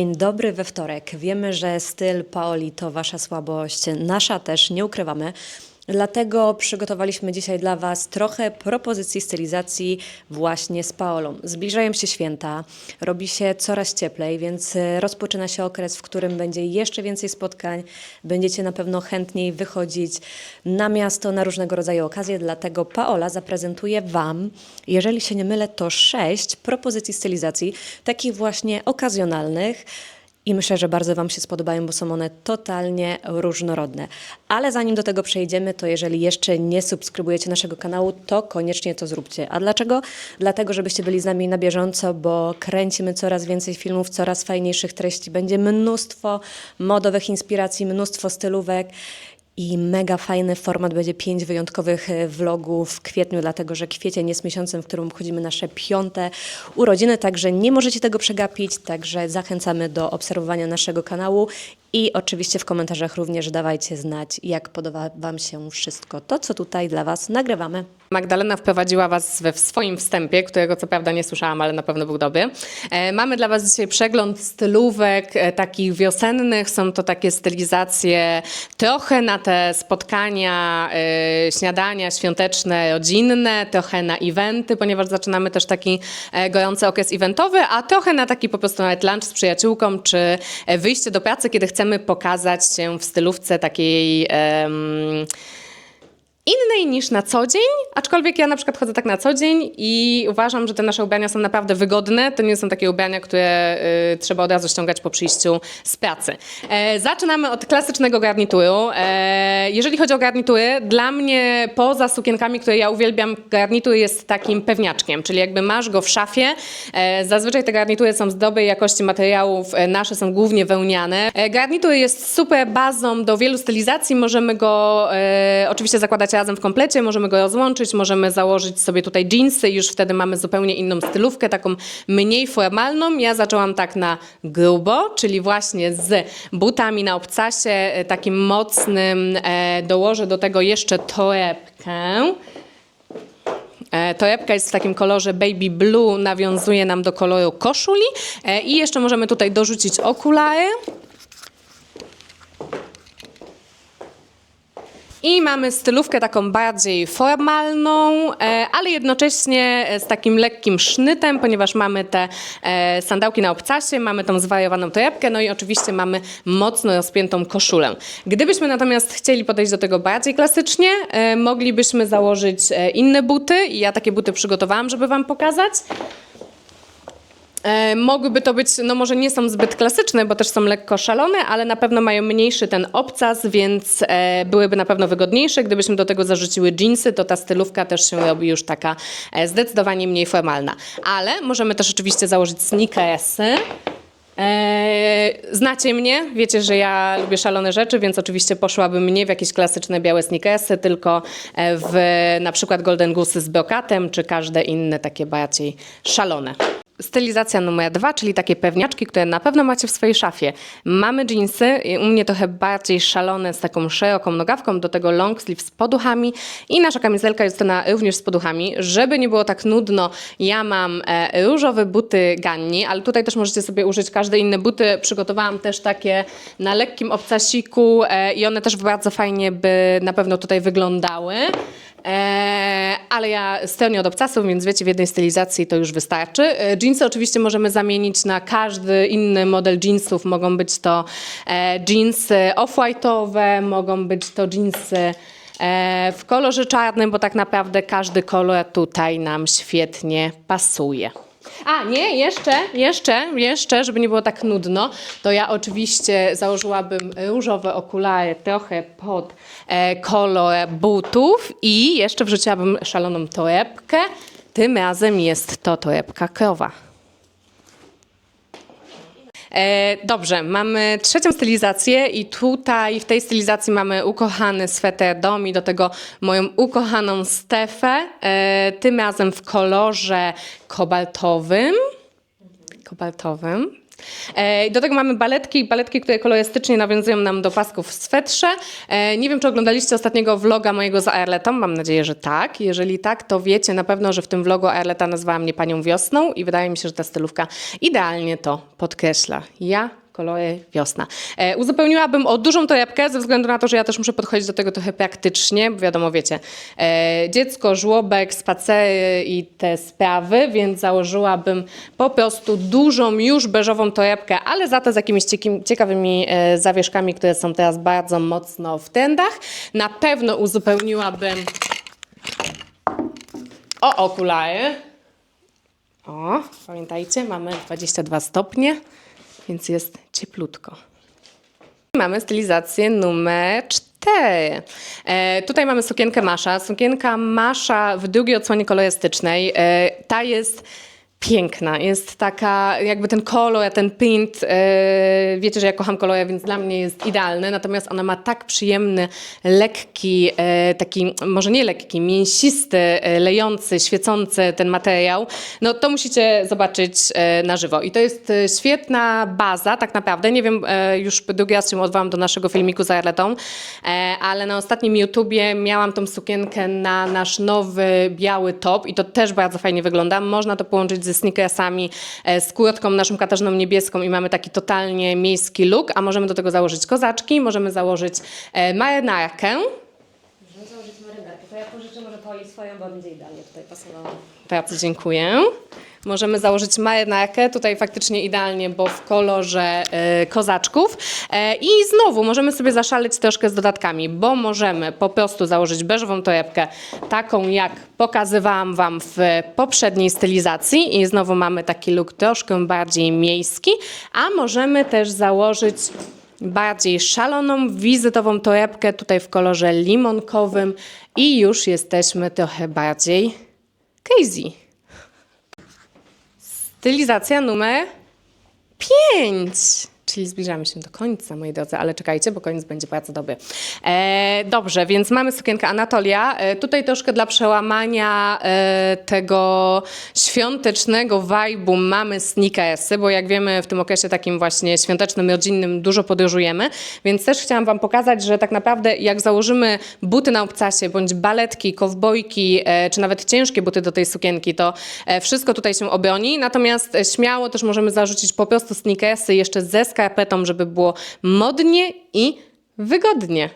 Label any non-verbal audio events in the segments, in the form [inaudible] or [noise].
Dzień dobry we wtorek. Wiemy, że styl Paoli to wasza słabość, nasza też, nie ukrywamy. Dlatego przygotowaliśmy dzisiaj dla Was trochę propozycji stylizacji właśnie z Paolą. Zbliżają się święta, robi się coraz cieplej, więc e, rozpoczyna się okres, w którym będzie jeszcze więcej spotkań. Będziecie na pewno chętniej wychodzić na miasto, na różnego rodzaju okazje. Dlatego Paola zaprezentuje Wam, jeżeli się nie mylę, to sześć propozycji stylizacji, takich właśnie okazjonalnych. I myślę, że bardzo Wam się spodobają, bo są one totalnie różnorodne. Ale zanim do tego przejdziemy, to jeżeli jeszcze nie subskrybujecie naszego kanału, to koniecznie to zróbcie. A dlaczego? Dlatego, żebyście byli z nami na bieżąco, bo kręcimy coraz więcej filmów, coraz fajniejszych treści. Będzie mnóstwo modowych inspiracji, mnóstwo stylówek. I mega fajny format będzie pięć wyjątkowych e, vlogów w kwietniu, dlatego że kwiecień jest miesiącem, w którym obchodzimy nasze piąte urodziny, także nie możecie tego przegapić, także zachęcamy do obserwowania naszego kanału i oczywiście w komentarzach również dawajcie znać, jak podoba Wam się wszystko to, co tutaj dla Was nagrywamy. Magdalena wprowadziła Was we w swoim wstępie, którego co prawda nie słyszałam, ale na pewno był dobry. E, mamy dla Was dzisiaj przegląd stylówek e, takich wiosennych. Są to takie stylizacje trochę na te spotkania, e, śniadania świąteczne, rodzinne, trochę na eventy, ponieważ zaczynamy też taki e, gorący okres eventowy, a trochę na taki po prostu nawet lunch z przyjaciółką, czy e, wyjście do pracy, kiedy chcemy pokazać się w stylówce takiej... em, innej niż na co dzień, aczkolwiek ja na przykład chodzę tak na co dzień i uważam, że te nasze ubrania są naprawdę wygodne. To nie są takie ubrania, które y, trzeba od razu ściągać po przyjściu z pracy. E, zaczynamy od klasycznego garnituru. E, jeżeli chodzi o garnitury, dla mnie poza sukienkami, które ja uwielbiam, garnitur jest takim pewniaczkiem, czyli jakby masz go w szafie. E, zazwyczaj te garnitury są z dobrej jakości materiałów, e, nasze są głównie wełniane. E, garnitur jest super bazą do wielu stylizacji. Możemy go e, oczywiście zakładać razem w komplecie, możemy go rozłączyć, możemy założyć sobie tutaj jeansy już wtedy mamy zupełnie inną stylówkę, taką mniej formalną. Ja zaczęłam tak na grubo, czyli właśnie z butami na obcasie, e, takim mocnym. E, dołożę do tego jeszcze torebkę. E, Torebka jest w takim kolorze baby blue, nawiązuje nam do koloru koszuli. I jeszcze możemy tutaj dorzucić okulary. I mamy stylówkę taką bardziej formalną, e, ale jednocześnie z takim lekkim sznytem, ponieważ mamy te e, sandałki na obcasie, mamy tą zwariowaną torebkę, no i oczywiście mamy mocno rozpiętą koszulę. Gdybyśmy natomiast chcieli podejść do tego bardziej klasycznie, e, moglibyśmy założyć e, inne buty i ja takie buty przygotowałam, żeby Wam pokazać. E, mogłyby to być, no może nie są zbyt klasyczne, bo też są lekko szalone, ale na pewno mają mniejszy ten obcas, więc e, byłyby na pewno wygodniejsze. Gdybyśmy do tego zarzuciły jeansy, to ta stylówka też się robi już taka e, zdecydowanie mniej formalna. Ale możemy też oczywiście założyć sneakersy. Znacie mnie, wiecie, że ja lubię szalone rzeczy, więc oczywiście poszłabym nie w jakieś klasyczne białe sneakersy, tylko w na przykład Golden Goose z brokatem, czy każde inne takie bardziej szalone. Stylizacja numer dwa, czyli takie pewniaczki, które na pewno macie w swojej szafie. Mamy jeansy, u mnie trochę bardziej szalone z taką szeroką nogawką, do tego long sleeve z poduchami i nasza kamizelka jest na również z poduchami. Żeby nie było tak nudno, ja mam e, różowe buty Ganni, ale tutaj też możecie sobie użyć każde inne buty. Przygotowałam też takie na lekkim obcasiku e, i one też bardzo fajnie by na pewno tutaj wyglądały. Eee, ale ja stronię od obcasów, więc wiecie, w jednej stylizacji to już wystarczy. E, Jeansy oczywiście możemy zamienić na każdy inny model jeansów. Mogą być to e, jeansy off-white'owe, mogą być to jeansy e, w kolorze czarnym, bo tak naprawdę każdy kolor tutaj nam świetnie pasuje. A, nie, jeszcze, jeszcze, jeszcze, żeby nie było tak nudno, to ja oczywiście założyłabym różowe okulary trochę pod e, kolor butów i jeszcze wrzuciłabym szaloną torebkę. Tym razem jest to torebka krowa. E, dobrze, mamy trzecią stylizację i tutaj w tej stylizacji mamy ukochany sweter dom i do tego moją ukochaną Stefę, e, tym razem w kolorze kobaltowym. Kobaltowym. E, do tego mamy baletki, baletki, które kolorystycznie nawiązują nam do pasków w swetrze. E, nie wiem, czy oglądaliście ostatniego vloga mojego z Aerletą, mam nadzieję, że tak. Jeżeli tak, to wiecie na pewno, że w tym vlogu Aerleta nazwała mnie Panią Wiosną i wydaje mi się, że ta stylówka idealnie to podkreśla. Ja kolory wiosna. E, uzupełniłabym o dużą torebkę, ze względu na to, że ja też muszę podchodzić do tego trochę praktycznie, bo wiadomo, wiecie, e, dziecko, żłobek, spacery i te sprawy, więc założyłabym po prostu dużą, już beżową torebkę, ale za to z jakimiś ciekawymi e, zawieszkami, które są teraz bardzo mocno w trendach. Na pewno uzupełniłabym o okulary. O, pamiętajcie, mamy 22 stopnie, więc jest cieplutko. Mamy stylizację numer 4. E, tutaj mamy sukienkę Masza. Sukienka Masza w drugiej odsłonie kolorystycznej. E, ta jest piękna. Jest taka, jakby ten kolor, ten print. E, wiecie, że ja kocham kolory, więc dla mnie jest idealny. Natomiast ona ma tak przyjemny, lekki, e, taki, może nie lekki, mięsisty, e, lejący, świecący ten materiał. No to musicie zobaczyć e, na żywo. I to jest świetna baza, tak naprawdę. Nie wiem, e, już drugi raz się odwołam do naszego filmiku z Arletą, e, ale na ostatnim YouTubie miałam tą sukienkę na nasz nowy biały top i to też bardzo fajnie wygląda. Można to połączyć ze sneakersami, e, z kurtką naszą katarzyną niebieską i mamy taki totalnie miejski look, a możemy do tego założyć kozaczki, możemy założyć e, marynarkę. Możemy założyć marynarkę. To ja pożyczę może Poli swoją, bo będzie idealnie tutaj pasowało. Bardzo dziękuję. Możemy założyć marynarkę, tutaj faktycznie idealnie, bo w kolorze e, kozaczków. E, I znowu możemy sobie zaszaleć troszkę z dodatkami, bo możemy po prostu założyć beżową torebkę, taką jak pokazywałam Wam w poprzedniej stylizacji i znowu mamy taki look troszkę bardziej miejski, a możemy też założyć bardziej szaloną, wizytową torebkę tutaj w kolorze limonkowym i już jesteśmy trochę bardziej crazy. Stylizacja numer 5. Czyli zbliżamy się do końca, moi drodzy, ale czekajcie, bo koniec będzie bardzo dobry. E, dobrze, więc mamy sukienkę Anatolia. E, tutaj troszkę dla przełamania e, tego świątecznego vibe'u mamy sneakersy, bo jak wiemy w tym okresie takim właśnie świątecznym, rodzinnym dużo podróżujemy, więc też chciałam Wam pokazać, że tak naprawdę jak założymy buty na obcasie, bądź baletki, kowbojki, e, czy nawet ciężkie buty do tej sukienki, to e, wszystko tutaj się obroni, natomiast e, śmiało też możemy zarzucić po prostu sneakersy jeszcze ze skarpetą, żeby było modnie i wygodnie.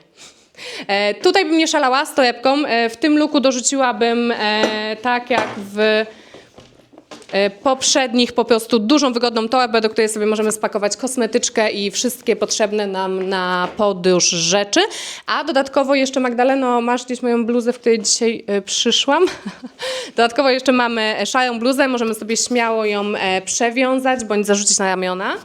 E, tutaj bym nie szalała z torebką. E, w tym luku dorzuciłabym e, tak jak w e, poprzednich po prostu dużą, wygodną torebę, do której sobie możemy spakować kosmetyczkę i wszystkie potrzebne nam na podróż rzeczy. A dodatkowo jeszcze Magdaleno, masz gdzieś moją bluzę, w której dzisiaj e, przyszłam. [laughs] dodatkowo jeszcze mamy szarą bluzę, możemy sobie śmiało ją e, przewiązać bądź zarzucić na ramiona.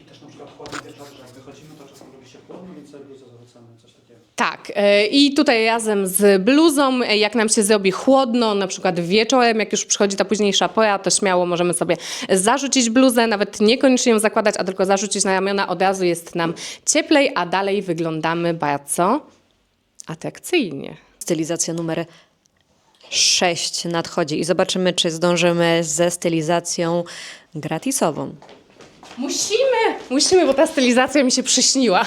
I też na przykład chłodny wieczór, że jak wychodzimy, to czasem robi się chłodno, więc sobie bluzę zarzucamy, coś takiego. Tak, e, i tutaj razem z bluzą, e, jak nam się zrobi chłodno, na przykład wieczorem, jak już przychodzi ta późniejsza pora, to śmiało możemy sobie zarzucić bluzę, nawet niekoniecznie ją zakładać, a tylko zarzucić na ramiona, od razu jest nam cieplej, a dalej wyglądamy bardzo atrakcyjnie. Stylizacja numer 6 nadchodzi i zobaczymy, czy zdążymy ze stylizacją gratisową. Musimy, musimy, bo ta stylizacja mi się przyśniła.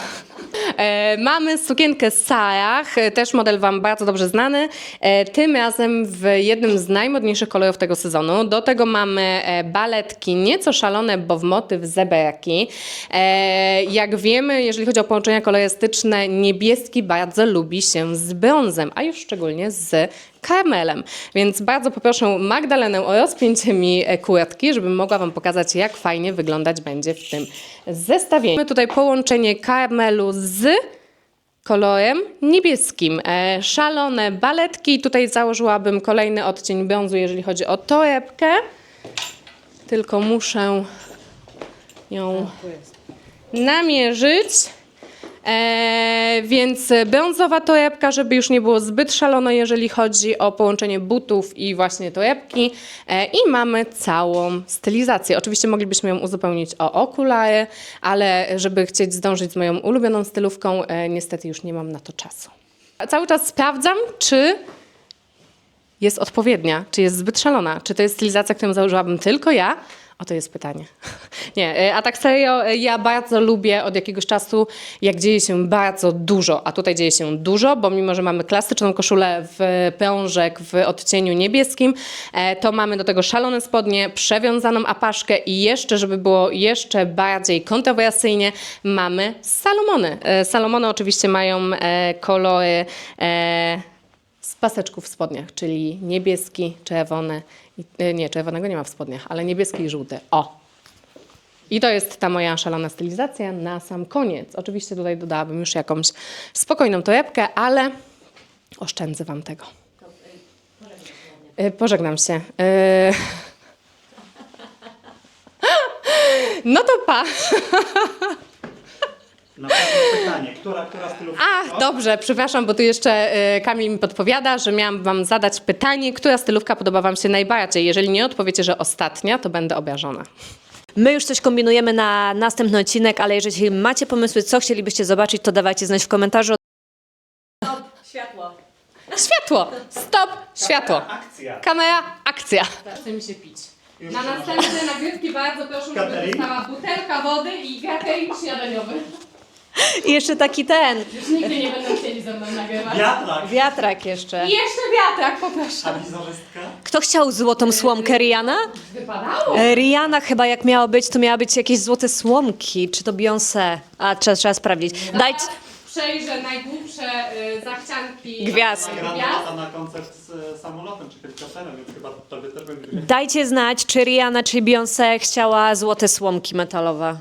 E, mamy sukienkę z Sarah, e, też model Wam bardzo dobrze znany, e, tym razem w jednym z najmodniejszych kolorów tego sezonu. Do tego mamy baletki nieco szalone, bo w motyw zeberki. E, jak wiemy, jeżeli chodzi o połączenia kolorystyczne, niebieski bardzo lubi się z brązem, a już szczególnie z karamelem. Więc bardzo poproszę Magdalenę o rozpięcie mi e, kurtki, żebym mogła Wam pokazać, jak fajnie wyglądać będzie w tym zestawieniu. Mamy tutaj połączenie karamelu z kolorem niebieskim. E, szalone baletki. Tutaj założyłabym kolejny odcień brązu, jeżeli chodzi o torebkę. Tylko muszę ją namierzyć. E, więc brązowa torebka, żeby już nie było zbyt szalono, jeżeli chodzi o połączenie butów i właśnie torebki. E, I mamy całą stylizację. Oczywiście moglibyśmy ją uzupełnić o okulary, ale żeby chcieć zdążyć z moją ulubioną stylówką, e, niestety już nie mam na to czasu. Cały czas sprawdzam, czy jest odpowiednia, czy jest zbyt szalona, czy to jest stylizacja, którą założyłabym tylko ja? O to jest pytanie. [laughs] Nie, e, a tak serio, e, ja bardzo lubię od jakiegoś czasu, jak dzieje się bardzo dużo, a tutaj dzieje się dużo, bo mimo, że mamy klasyczną koszulę w prążek w odcieniu niebieskim, e, to mamy do tego szalone spodnie, przewiązaną apaszkę i jeszcze, żeby było jeszcze bardziej kontrowersyjnie, mamy Salomony. Salomony oczywiście mają kolory z paseczków w spodniach, czyli niebieski, czerwony, e, nie, czerwonego nie ma w spodniach, ale niebieski i żółty. O! I to jest ta moja szalona stylizacja na sam koniec. Oczywiście tutaj dodałabym już jakąś spokojną torebkę, ale oszczędzę Wam tego. E, Pożegnam się. E, [laughs] No to pa. [laughs] Na pewno pytanie, która, która stylówka? A, dobrze, przepraszam, bo tu jeszcze e, Kamil mi podpowiada, że miałam wam zadać pytanie, która stylówka podoba wam się najbardziej. Jeżeli nie odpowiecie, że ostatnia, to będę obrażona. My już coś kombinujemy na następny odcinek, ale jeżeli macie pomysły, co chcielibyście zobaczyć, to dawajcie znać w komentarzu. Światło! Stop! Światło! Akcja. Kamera, akcja! Chce mi się pić. Na następne nagrywki bardzo proszę, żeby Catering? została butelka wody i catering śniadaniowy. I jeszcze taki ten, Już nigdy nie będą chcieli ze mną nagrywać. Wiatrak. wiatrak jeszcze. I jeszcze wiatrak, poproszę. A wizerzystka? Kto chciał złotą słomkę Rihanna? Wypadało. E, Rihanna chyba jak miała być, to miała być jakieś złote słomki, czy to Beyoncé? A trzeba, trzeba sprawdzić. Dajcie, Przejrzę najgłupsze y, zachcianki Gwiazd. Nagrana gwiazd. na koncert z e, samolotem czy helikopterem, więc chyba tobie też będzie dajcie znać, czy Rihanna, czy Beyoncé chciała złote słomki metalowe.